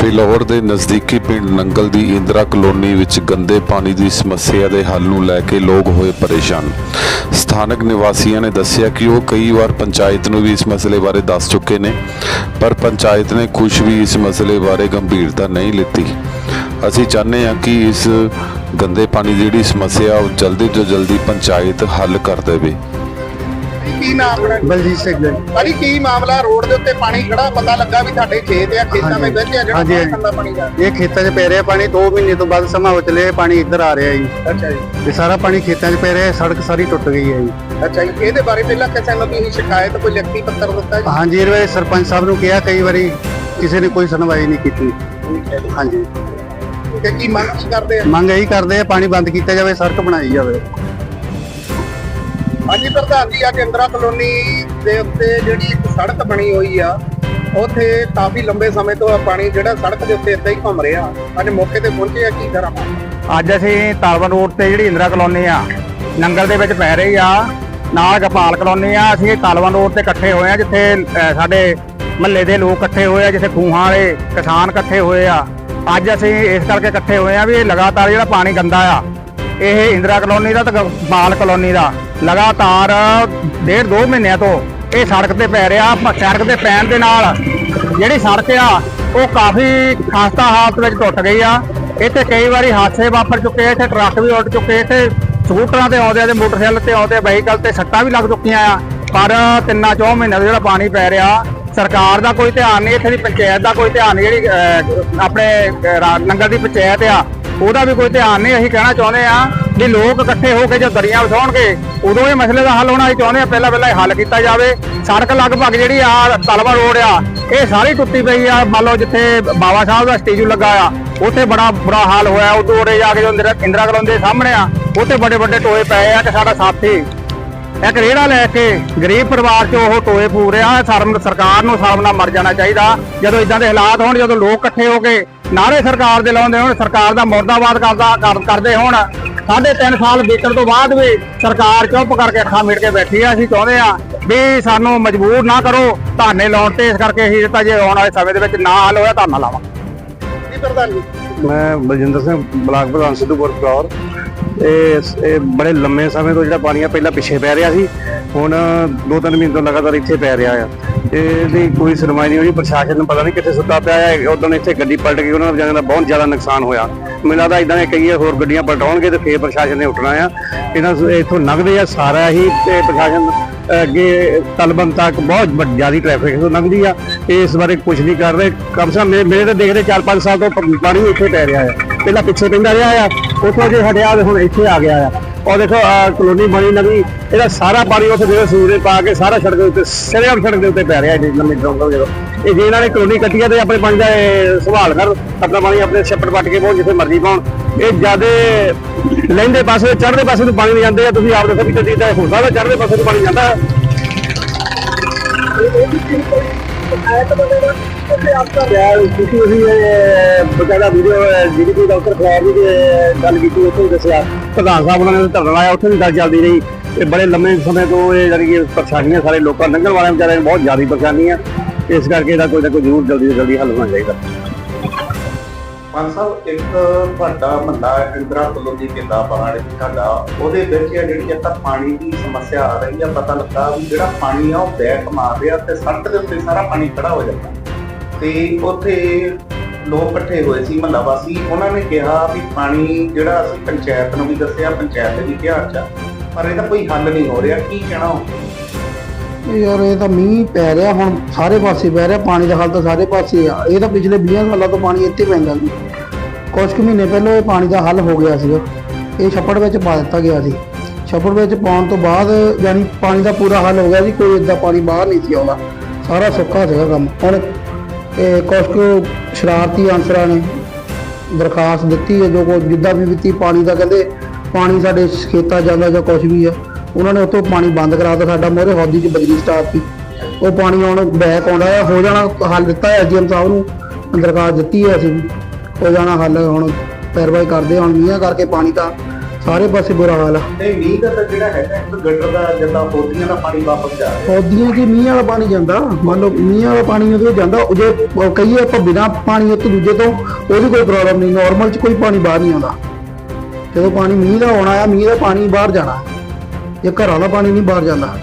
ਫਿਲੌਰ ਦੇ ਨਜ਼ਦੀਕੀ ਪਿੰਡ ਨੰਗਲ ਦੀ ਇੰਦਰਾ ਕਲੋਨੀ ਵਿੱਚ ਗੰਦੇ ਪਾਣੀ ਦੀ ਸਮੱਸਿਆ ਦੇ ਹੱਲ ਨੂੰ ਲੈ ਕੇ ਲੋਕ ਹੋਏ ਪਰੇਸ਼ਾਨ। ਸਥਾਨਕ ਨਿਵਾਸੀਆਂ ਨੇ ਦੱਸਿਆ ਕਿ ਉਹ ਕਈ ਵਾਰ ਪੰਚਾਇਤ ਨੂੰ ਵੀ ਇਸ ਮਸਲੇ ਬਾਰੇ ਦੱਸ ਚੁੱਕੇ ਨੇ, ਪਰ ਪੰਚਾਇਤ ਨੇ ਕੁਝ ਵੀ ਇਸ ਮਸਲੇ ਬਾਰੇ ਗੰਭੀਰਤਾ ਨਹੀਂ ਲਿੱਤੀ। ਅਸੀਂ ਚਾਹੁੰਦੇ ਹਾਂ ਕਿ ਇਸ ਗੰਦੇ ਪਾਣੀ ਦੀ ਜਿਹੜੀ ਸਮੱਸਿਆ ਉਹ ਜਲਦੀ ਤੋਂ ਜਲਦੀ ਪੰਚਾਇਤ ਹੱਲ ਕਰ ਦੇਵੇ। ਕੀ ਨਾਮ ਆਪਣਾ? ਬਲਜੀਤ ਸਿੰਘ ਜੀ। ਭਾਜੀ ਕੀ ਮਾਮਲਾ? ਰੋਡ ਦੇ ਉੱਤੇ ਪਾਣੀ ਖੜਾ ਪਤਾ ਲੱਗਾ ਵੀ ਤੁਹਾਡੇ ਖੇਤ ਆ ਖੇਤਾਂ। ਵਿੱਚ ਵਿੱਚ ਆ ਜਿਹੜਾ ਗੰਦਾ ਪਾਣੀ ਜਾ ਇਹ ਖੇਤਾਂ 'ਚ ਪੈ ਰਿਹਾ ਪਾਣੀ 2 ਮਹੀਨੇ ਤੋਂ ਬਾਅਦ ਸਮਾਂ ਉਚਲੇ ਪਾਣੀ ਇੱਧਰ ਆ ਰਿਹਾ ਜੀ। ਅੱਛਾ ਜੀ। ਇਹ ਸਾਰਾ ਪਾਣੀ ਖੇਤਾਂ 'ਚ ਪੈ ਰਿਹਾ ਸੜਕ ਸਾਰੀ ਟੁੱਟ ਗਈ ਹੈ ਜੀ। ਅੱਛਾ ਜੀ ਇਹਦੇ ਬਾਰੇ ਪਹਿਲਾਂ ਕਿਸੇ ਨੂੰ ਤੁਸੀਂ ਸ਼ਿਕਾਇਤ ਕੋਈ ਲਿਖਤੀ ਪੱਤਰ ਦਿੱਤਾ ਜੀ? ਹਾਂਜੀ ਇਹਦੇ ਬਾਰੇ ਸਰਪੰਚ ਸਾਹਿਬ ਨੂੰ ਕਿਹਾ ਕਈ ਵਾਰੀ ਕਿਸੇ ਨੇ ਕੋਈ ਸੁਣਵਾਈ ਨਹੀਂ ਕੀਤੀ। ਹਾਂਜੀ। ਤੇ ਕੀ ਮੰਗ ਕਰਦੇ ਆ? ਮੰਗ ਇਹੀ ਕਰਦੇ ਆ ਪਾਣੀ ਬੰਦ ਕੀਤਾ ਜਾਵੇ ਸੜਕ ਬਣਾਈ ਜਾਵੇ। ਹਾਂਜੀ, ਪ੍ਰਧਾਨ ਜੀ ਅੱਜ ਇੰਦਰਾ ਕਲੋਨੀ ਦੇ ਉੱਤੇ ਜਿਹੜੀ ਇੱਕ ਸੜਕ ਬਣੀ ਹੋਈ ਆ, ਉੱਥੇ ਕਾਫੀ ਲੰਬੇ ਸਮੇਂ ਤੋਂ ਪਾਣੀ ਜਿਹੜਾ ਸੜਕ ਦੇ ਉੱਤੇ ਏਦਾਂ ਹੀ ਘੁੰਮ ਰਿਹਾ। ਅੱਜ ਮੌਕੇ ਤੇ ਪਹੁੰਚੇ ਆ, ਕੀ ਕਰਾਂ ਅੱਜ ਅਸੀਂ ਤਾਲਵਨ ਰੋਡ ਤੇ ਜਿਹੜੀ ਇੰਦਰਾ ਕਲੋਨੀ ਆ, ਨੰਗਲ ਦੇ ਵਿੱਚ ਪੈ ਰਹੀ ਆ, ਨਾਲ ਗਪਾਲ ਕਲੋਨੀ ਆ, ਅਸੀਂ ਤਾਲਵਨ ਰੋਡ ਤੇ ਇਕੱਠੇ ਹੋਏ ਆ, ਜਿੱਥੇ ਸਾਡੇ ਮਹੱਲੇ ਦੇ ਲੋਕ ਇਕੱਠੇ ਹੋਏ ਆ, ਜਿੱਥੇ ਖੂਹਾਂ ਵਾਲੇ ਕਿਸਾਨ ਇਕੱਠੇ ਹੋਏ ਆ। ਅੱਜ ਅਸੀਂ ਇਸ ਕਰਕੇ ਇਕੱਠੇ ਹੋਏ ਆ ਵੀ ਲਗਾਤਾਰ ਜਿਹੜਾ ਪਾਣੀ ਗੰਦਾ ਆ, ਇਹ ਇੰਦਰਾ ਕਲੋਨੀ ਦਾ ਤੇ ਗੋਪਾਲ ਕਲੋਨੀ ਦਾ। ਲਗਾਤਾਰ ਡੇਢ ਦੋ ਮਹੀਨਿਆਂ ਤੋਂ ਇਹ ਸੜਕ ਤੇ ਪੈ ਰਿਹਾ ਸੜਕ ਤੇ ਪੈਣ ਦੇ ਨਾਲ ਜਿਹੜੀ ਸੜਕ ਆ ਉਹ ਕਾਫੀ ਖਸਤਾ ਹਾਲਤ ਵਿੱਚ ਟੁੱਟ ਗਈ ਆ। ਇੱਥੇ ਕਈ ਵਾਰੀ ਹਾਦਸੇ ਵਾਪਰ ਚੁੱਕੇ ਆ ਇੱਥੇ ਟਰੱਕ ਵੀ ਉੱਡ ਚੁੱਕੇ ਇੱਥੇ ਸਕੂਟਰਾਂ ਤੇ ਆਉਂਦੇ ਆ ਤੇ ਮੋਟਰਸਾਈਕਲ ਤੇ ਆਉਂਦੇ ਆ ਵਹੀਕਲ ਤੇ ਸੱਟਾਂ ਵੀ ਲੱਗ ਚੁੱਕੀਆਂ ਆ। ਪਰ ਤਿੰਨਾਂ ਚੌਂ ਮਹੀਨਿਆਂ ਦਾ ਜਿਹੜਾ ਪਾਣੀ ਪੈ ਰਿਹਾ ਸਰਕਾਰ ਦਾ ਕੋਈ ਧਿਆਨ ਨਹੀਂ ਇੱਥੇ ਦੀ ਪੰਚਾਇਤ ਦਾ ਕੋਈ ਧਿਆਨ ਨਹੀਂ ਜਿਹੜੀ ਆਪਣੇ ਅਹ, ਰਾ- ਨੰਗਲ ਦੀ ਪੰਚਾਇਤ ਆ ਉਹਦਾ ਵੀ ਕੋਈ ਧਿਆਨ ਨਹੀਂ, ਅਸੀਂ ਕਹਿਣਾ ਚਾਹੁੰਦੇ ਆ ਕਿ ਲੋਕ ਇਕੱਠੇ ਹੋ ਕੇ ਜਦ ਦਰੀਆਂ ਵਸਾਉਣਗੇ, ਉਦੋਂ ਇਹ ਮਸਲੇ ਦਾ ਹੱਲ ਹੋਣਾ ਅਸੀਂ ਚਾਹੁੰਦੇ ਆ ਪਹਿਲਾਂ ਪਹਿਲਾਂ ਇਹ ਹੱਲ ਕੀਤਾ ਜਾਵੇ। ਸੜਕ ਲਗਭਗ ਜਿਹੜੀ ਆ ਤਲਵਾ ਰੋਡ ਆ, ਇਹ ਸਾਰੀ ਟੁੱਟੀ ਪਈ ਆ। ਮੰਨ ਲਓ ਜਿੱਥੇ ਬਾਬਾ ਸਾਹਿਬ ਦਾ ਸਟੈਚੂ ਲੱਗਾ ਆ, ਉੱਥੇ ਬੜਾ ਬੁਰਾ ਹਾਲ ਹੋਇਆ। ਉਦੋਂ ਉਰੇ ਜਾ ਕੇ ਜੋ ਇੰਦਰਾ ਇੰਦਰਾ ਕਲੋਨੀ ਦੇ ਸਾਹਮਣੇ ਆ, ਉੱਥੇ ਵੱਡੇ ਵੱਡੇ ਟੋਏ ਪਏ ਆ ਕਿ ਸਾਡਾ ਸਾਥੀ ਇੱਕ ਰੇੜਾ ਲੈ ਕੇ ਗਰੀਬ ਪਰਿਵਾਰ 'ਚ ਉਹ ਟੋਏ ਫੂਕ ਰਿਹਾ ਸ਼ਰਮ ਸਰਕਾਰ ਨੂੰ ਸ਼ਰਮ ਨਾਲ ਮਰ ਜਾਣਾ ਚਾਹੀਦਾ। ਜਦੋਂ ਇਦਾਂ ਦੇ ਹਾਲਾਤ ਹੋਣ ਜਦੋਂ ਲੋਕ ਇਕੱਠੇ ਹੋ ਕੇ ਨਾਰੇ ਸਰਕਾਰ ਦੇ ਲਾਉਂਦੇ ਹੋਣ ਸਰਕਾਰ ਦਾ ਮੁਰਦਾਬਾਦ ਕਰਦਾ ਕਰ- ਕਰਦੇ ਹੋਣ ਸਾਢੇ ਤਿੰਨ ਸਾਲ ਬੀਤਣ ਤੋਂ ਬਾਅਦ ਵੀ ਸਰਕਾਰ ਚੁੱਪ ਕਰਕੇ ਅੱਖਾਂ ਮੀਟ ਕੇ ਬੈਠੀ ਆ ਅਸੀਂ ਚਾਹੁੰਦੇ ਆ ਵੀ ਸਾਨੂੰ ਮਜਬੂਰ ਨਾ ਕਰੋ ਧਰਨੇ ਲਾਉਣ ਤੇ ਇਸ ਕਰਕੇ ਅਸੀਂ ਤਾਂ ਜੇ ਆਉਣ ਵਾਲੇ ਸਮੇਂ ਦੇ ਵਿੱਚ ਨਾ ਹੱਲ ਹੋਇਆ ਪ੍ਰਧਾਨ ਜੀ? ਮੈਂ ਬਲਜਿੰਦਰ ਸਿੰਘ ਬਲਾਕ ਪ੍ਰਧਾਨ ਸਿੱਧੂਪੁਰ ਫਲੌਰ ਇਹ ਇਹ ਬੜੇ ਲੰਮੇ ਸਮੇਂ ਤੋਂ ਜਿਹੜਾ ਪਾਣੀ ਆ ਪਹਿਲਾਂ ਪਿੱਛੇ ਪੈ ਰਿਹਾ ਸੀ, ਹੁਣ ਦੋ ਤਿੰਨ ਮਹੀਨੇ ਤੋਂ ਲਗਾਤਾਰ ਇੱਥੇ ਪੈ ਰਿਹਾ ਆ। ਇਹਦੀ ਕੋਈ ਸੁਣਵਾਈ ਨਹੀਂ ਹੋਈ, ਪ੍ਰਸ਼ਾਸਨ ਨੂੰ ਪਤਾ ਨਹੀਂ ਕਿੱਥੇ ਸੁੱਤਾ ਪਿਆ ਹੈ ਉਦੋਂ ਇੱਥੇ ਗੱਡੀ ਪਲਟ ਗਈ, ਉਹਨਾਂ ਵਿਚਾਰਿਆਂ ਦਾ ਬਹੁਤ ਜ਼ਿਆਦਾ ਨੁਕਸਾਨ ਹੋਇਆ। ਮੈਨੂੰ ਲੱਗਦਾ ਇਦਾਂ ਦੇ ਕਈ ਹੋਰ ਗੱਡੀਆਂ ਪਲਟਾਉਣਗੇ ਤੇ ਫੇਰ ਪ੍ਰਸ਼ਾਸਨ ਨੇ ਉੱਠਣਾ ਆ। ਇਹਨਾਂ ਇੱਥੋਂ ਲੰਘਦੇ ਆ ਸਾਰਾ ਹੀ ਤੇ ਪ੍ਰਸ਼ਾਸਨ ਅੱਗੇ ਤਲਬਨ ਤੱਕ ਬਹੁਤ ਜ਼ਿਆਦਾ ਜ਼ਿਆਦੀ ਟ੍ਰੈਫਿਕ ਤੋਂ ਲੰਘਦੀ ਆ। ਤੇ ਇਸ ਬਾਰੇ ਕੁਝ ਨਹੀਂ ਕਰ ਰਹੇ। ਕਮ ਸੇ ਮੇਰੇ ਮੇਰੇ ਤਾਂ ਦੇਖਦੇ 4-5 ਸਾਲ ਤੋਂ ਪਾਣੀ ਇੱਥੇ ਪੈ ਰਿਹਾ ਆ। ਪਹਿਲਾਂ ਪਿੱਛੇ ਪੈਂਦਾ ਰਿਹਾ ਆ। ਉੱਥੋਂ ਜੇ ਹਟਿਆ ਹੁਣ ਇੱਥੇ ਆ ਗਿਆ ਆ। ਉਹ ਦੇਖੋ ਕਲੋਨੀ ਬਣੀ ਨਵੀਂ, ਇਹਦਾ ਸਾਰਾ ਪਾਣੀ ਉੱਥੇ ਜਿਹੜੇ ਸੂਰੇ ਪਾ ਕੇ ਸਾਰਾ ਸੜਕ ਦੇ ਉੱਤੇ, ਸਿਰੇਆਮ ਸੜਕ ਦੇ ਉੱਤੇ ਪੈ ਰਿਹਾ ਜੀ ਲੰਮੀ ਡੋਂਗਰ ਜਦੋਂ। ਇਹ ਜੇ ਇਹਨਾਂ ਨੇ ਕਲੋਨੀ ਕੱਟੀ ਆ ਤੇ ਆਪਣੇ ਪਾਣੀ ਦਾ ਸਵਾਲ ਸੰਭਾਲ ਕਰ, ਆਪਣਾ ਪਾਣੀ ਆਪਣੇ ਛੱਪੜ ਪੱਟ ਕੇ ਪਾਉਣ ਜਿੱਥੇ ਮਰਜ਼ੀ ਪਾਉਣ। ਇਹ ਜਿਆਦੇ ਲੈਂਦੇ ਪਾਸੇ ਚੜ੍ਹਦੇ ਪਾਸੇ ਨੂੰ ਪਾਣੀ ਨਹੀਂ ਜਾਂਦੇ ਆ, ਤੁਸੀਂ ਆਪ ਦੇਖੋ ਵੀ ਕਦੀ ਤਾਂ ਹੁੰਦਾ ਤਾਂ ਚੜ੍ਹਦੇ ਪਾਸੇ ਨੂੰ ਪਾਣੀ ਜਾਂਦਾ। ਹੈ। ਯਾਰ ਤੁਸੀਂ ਉਹੀ ਬਕਾਇਦਾ ਵੀਡੀਓ ਜੀਡੀਪੀ ਡਾਕਟਰ ਖੈਰ ਦੀ ਗੱਲ ਕੀਤੀ ਉੱਥੇ ਵੀ ਦੱਸਿਆ ਪ੍ਰਧਾਨ ਸਾਹਿਬ ਉਹਨਾਂ ਨੇ ਧਰਨਾ ਲਾਇਆ, ਉੱਥੇ ਵੀ ਗੱਲ ਚੱਲਦੀ ਰਹੀ ਤੇ ਬੜੇ ਲੰਮੇ ਸਮੇਂ ਤੋਂ ਇਹ ਜਾਨੀ ਕਿ ਪਰੇਸ਼ਾਨੀਆਂ ਸਾਰੇ ਲੋਕਾਂ ਲੰਘਣ ਵਾਲਿਆਂ ਵਿਚਾਰਿਆਂ ਨੂੰ ਬਹੁਤ ਜ਼ਿਆਦਾ ਪਰੇਸ਼ਾਨੀ ਆ ਇਸ ਕਰਕੇ ਇਹਦਾ ਕੋਈ ਨਾ ਕੋਈ ਜ਼ਰੂਰ ਜਲਦੀ ਤੋਂ ਜਲਦੀ ਹੱਲ ਹੋਣਾ ਚਾਹੀਦਾ ਪੰਜ ਸਾਹਿਬ ਇੱਕ ਤੁਹਾਡਾ ਮਹੱਲਾ ਇੰਦਰਾ ਕਲੋਨੀ ਕਿੰਦਾ ਪਹਾੜ ਤੁਹਾਡਾ ਉਹਦੇ ਵਿੱਚ ਇਹ ਜਿਹੜੀ ਇੱਕ ਪਾਣੀ ਦੀ ਸਮੱਸਿਆ ਆ ਰਹੀ ਆ ਪਤਾ ਲੱਗਾ ਵੀ ਜਿਹੜਾ ਪਾਣੀ ਆ ਉਹ ਬੈਕ ਮਾਰ ਰਿਹਾ ਤੇ ਸੜਕ ਦੇ ਉੱਤੇ ਸਾਰਾ ਪਾਣੀ ਖੜਾ ਹੋ ਜਾਂਦਾ। ਤੇ ਉੱਥੇ ਲੋਕ ਇਕੱਠੇ ਹੋਏ ਸੀ ਮਹੱਲਾ ਵਾਸੀ ਉਹਨਾਂ ਨੇ ਕਿਹਾ ਵੀ ਪਾਣੀ ਜਿਹੜਾ ਅਸੀਂ ਪੰਚਾਇਤ ਨੂੰ ਵੀ ਦੱਸਿਆ ਪੰਚਾਇਤ ਦੇ ਵੀ ਧਿਆਨ ਚ ਆ, ਪਰ ਇਹਦਾ ਕੋਈ ਹੱਲ ਨਹੀਂ ਹੋ ਰਿਹਾ ਕੀ ਕਹਿਣਾ ਹੋ ਯਾਰ ਇਹ ਤਾਂ ਮੀਂਹ ਪੈ ਰਿਹਾ, ਹੁਣ ਸਾਰੇ ਪਾਸੇ ਪੈ ਰਿਹਾ, ਪਾਣੀ ਦਾ ਹਾਲ ਤਾਂ ਸਾਰੇ ਪਾਸੇ ਆ। ਇਹ ਤਾਂ ਪਿਛਲੇ 20 ਸਾਲਾਂ ਤੋਂ ਪਾਣੀ ਇੱਥੇ ਪੈਂਦਾ ਸੀ। ਕੁਝ ਕੁ ਮਹੀਨੇ ਪਹਿਲਾਂ ਇਹ ਪਾਣੀ ਦਾ ਹੱਲ ਹੋ ਗਿਆ ਸੀਗਾ। ਇਹ ਛੱਪੜ ਵਿੱਚ ਪਾ ਦਿੱਤਾ ਗਿਆ ਸੀ। ਛੱਪੜ ਵਿੱਚ ਪਾਉਣ ਤੋਂ ਬਾਅਦ ਯਾਨੀ ਪਾਣੀ ਦਾ ਪੂਰਾ ਹੱਲ ਹੋ ਗਿਆ ਸੀ, ਕੋਈ ਇਦਾਂ ਪਾਣੀ ਬਾਹਰ ਨਹੀਂ ਸੀ ਆਉਂਦਾ। ਸਾਰਾ ਸੁੱਕਾ ਸੀਗਾ ਕੰਮ। ਹੁਣ ਇਹ ਕੁਝ ਕੁ ਸ਼ਰਾਰਤੀ ਅਨਸਰਾਂ ਨੇ ਦਰਖਾਸਤ ਦਿੱਤੀ ਹੈ, ਜੋ ਕੋ ਜਿੱਦਾਂ ਵੀ ਵਿੱਤੀ ਪਾਣੀ ਦਾ ਕਹਿੰਦੇ, ਪਾਣੀ ਸਾਡੇ ਖੇਤਾਂ ਜਾਂਦਾ ਜਾਂ ਕੁਝ ਵੀ ਆ ਉਹਨਾਂ ਨੇ ਉੱਥੋਂ ਪਾਣੀ ਬੰਦ ਕਰਾਤਾ ਸਾਡਾ ਮੋਰੇ ਹੌਦੀ 'ਚ ਬਜਰੀ ਸਟਾਪ ਸੀ ਉਹ ਪਾਣੀ ਹੁਣ ਬੈਕ ਆਉਂਦਾ ਹੈ ਹੋ ਜਾਣਾ ਹੱਲ ਦਿੱਤਾ ਹੈ ਐਸਡੀਐਮ ਸਾਹਿਬ ਨੂੰ ਦਰਖਾਸਤ ਦਿੱਤੀ ਹੈ ਅਸੀਂ। ਹੋ ਜਾਣਾ ਹੱਲ ਹੁਣ ਪੈਰਵਾਈ ਕਰਦੇ ਹਾਂ। ਹੁਣ ਮੀਂਹਾਂ ਕਰਕੇ ਪਾਣੀ ਤਾਂ ਸਾਰੇ ਪਾਸੇ ਬੁਰਾ ਹਾਲ ਆ। ਤੇ ਮੀਂਹ ਦਾ ਤਾਂ ਜਿਹੜਾ ਹੈਗਾ ਇੱਕ ਗੱਡਰ ਦਾ ਜਿੱਦਾਂ ਹੋਦੀਆਂ ਦਾ ਪਾਣੀ ਵਾਪਸ ਜਾ ਰਿਹਾ। ਪੌਦੀਆਂ 'ਚ ਮੀਂਹ ਵਾਲਾ ਪਾਣੀ ਜਾਂਦਾ। ਮੰਨ ਲਓ ਮੀਂਹ ਵਾਲਾ ਪਾਣੀ ਉਹਦੇ ਜਾਂਦਾ ਉਹ ਜੇ ਕਹੀਏ ਆਪਾਂ ਬਿਨਾ ਪਾਣੀ ਇੱਕ ਦੂਜੇ ਤੋਂ ਉਹਦੀ ਕੋਈ ਪ੍ਰੋਬਲਮ ਨਹੀਂ ਨਾਰਮਲ 'ਚ ਕੋਈ ਪਾਣੀ ਬਾਹਰ ਨਹੀਂ ਆਉਂਦਾ। ਜਦੋਂ ਪਾਣੀ ਮੀਂਹ ਦਾ ਆਉਣਾ ਆ ਮੀਂਹ ਦਾ ਪਾਣੀ ਬਾਹਰ ਜਾਣਾ। ਇਹ ਘਰ ਵਾਲਾ ਪਾਣੀ ਨਹੀਂ ਬਾਹਰ ਜਾਂਦਾ।